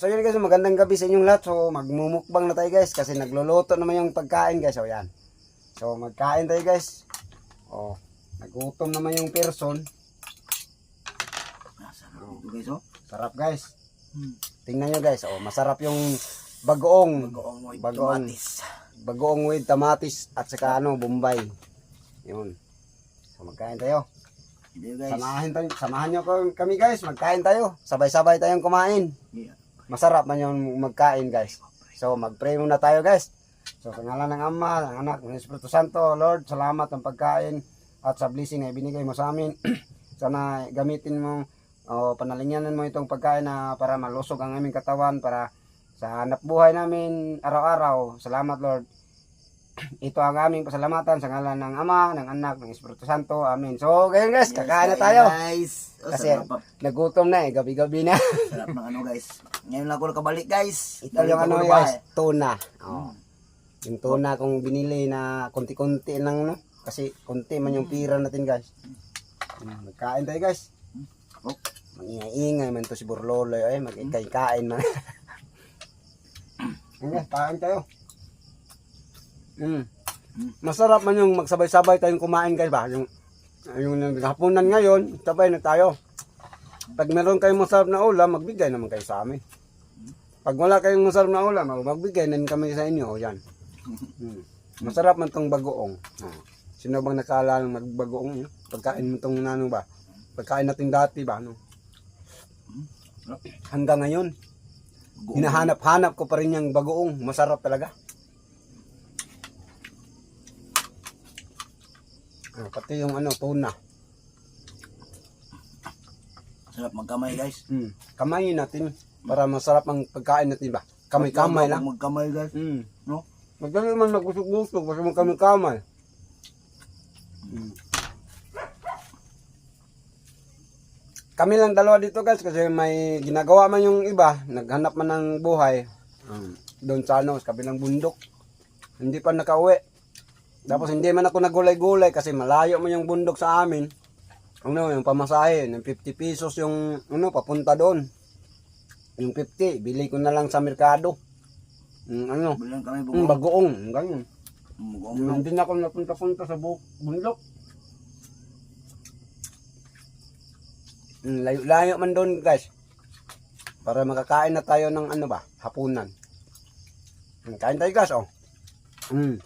So yun guys, magandang gabi sa inyong lahat. So magmumukbang na tayo guys kasi nagluluto naman yung pagkain guys. O yan. So magkain tayo guys. O, nagutom naman yung person. Sarap ito guys oh. Sarap guys. Hmm. Tingnan nyo guys. O, masarap yung bagoong. Bagoong yung Bagoong. tomatis. Bagoong with tamatis at saka ano, bombay. Yun. So magkain tayo. Ito guys. Samahan tayo. Samahan nyo kami guys. Magkain tayo. Sabay-sabay tayong kumain. Yeah. Masarap man yung magkain guys. So mag-pray muna tayo guys. So sa ngalan ng Ama, ng Anak, ng Espiritu Santo, Lord, salamat ng pagkain at sa blessing na ibinigay mo sa amin. Sana gamitin mo o panalingyanan mo itong pagkain na para malusog ang aming katawan para sa hanap buhay namin araw-araw. Salamat Lord. Ito ang aming pasalamatan sa ngalan ng Ama, ng Anak, ng Espiritu Santo. Amen. So, ganyan guys, kakain na tayo. Guys. Oh, Kasi- sarap, pa- Nagutom na eh, gabi-gabi na. sarap ng ano guys. Ngayon lang ako nakabalik guys. Ito yung ano guys, tuna. Oh. Mm. Yung tuna kong binili na konti-konti lang no. Kasi konti man yung pira natin guys. Mm, Magkain tayo guys. Oh. Mangingay-ingay man to si Burlolo eh. Magkain man. Okay, kain tayo. Mm. Masarap man yung magsabay-sabay tayong kumain guys ba. Yung yung hapunan ngayon, sabay na tayo. Pag meron kayong masarap na ulam, magbigay naman kayo sa amin. Pag wala kayong masarap na ulam, magbigay na kami sa inyo. Yan. Mm. Masarap man tong bagoong. Sino bang nakala ng magbagoong? yun? Pagkain mo tong ano ba? Pagkain natin dati ba? Ano? Hanggang ngayon, hinahanap-hanap ko pa rin yung bagoong. Masarap talaga. Ah, pati yung ano, tuna. Sarap magkamay guys. Mm. Kamayin natin para masarap ang pagkain natin ba? Kamay-kamay lang. Magkamay guys. Mm. No? Madali man magusog-usog kasi mo kami kamay. Mm. Kami lang dalawa dito guys kasi may ginagawa man yung iba, naghanap man ng buhay. Um, doon sa ano, sa kabilang bundok. Hindi pa nakauwi. Tapos hindi man ako nagulay-gulay kasi malayo man yung bundok sa amin. Ano, yung pamasahe, ng 50 pesos yung ano, papunta doon. Yung 50, bili ko na lang sa merkado. Yung ano, Bilang kami yung bagoong. bagoong, ganyan. Bagoong lang. Hindi na ako napunta-punta sa bu- bundok. Mm, Layo-layo man doon guys. Para makakain na tayo ng ano ba, hapunan. Mm, Kain tayo guys, oh. Mm.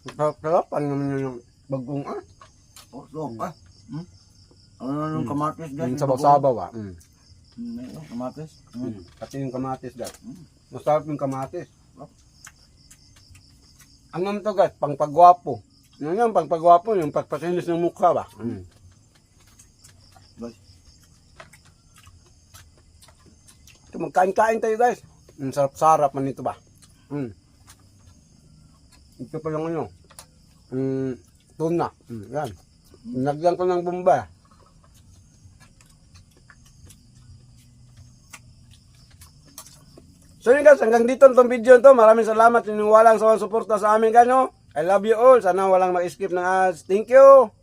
Sarap, ano naman yung bagong ah. Oh, so, ah. Hmm? Ano na yung kamatis guys? Yung sabaw-sabaw ah. Mm. Hmm, ayun, kamatis. Hmm. Mm. Pati yung kamatis guys. Mm. Masarap yung kamatis. Ano naman to guys, pangpagwapo. Yun yung pangpagwapo, yung pagpasinis ng mukha ba. Mm. Guys. Magkain-kain tayo guys. Ang sarap-sarap man ito ba. Mm. Ito pa lang ano. Mm, tuna. Mm, yan. Nagyan ko ng bomba. So yun guys, hanggang dito itong video to. Maraming salamat sa inyong walang sawang suporta sa amin guys. No? I love you all. Sana walang mag-skip ng ads. Thank you.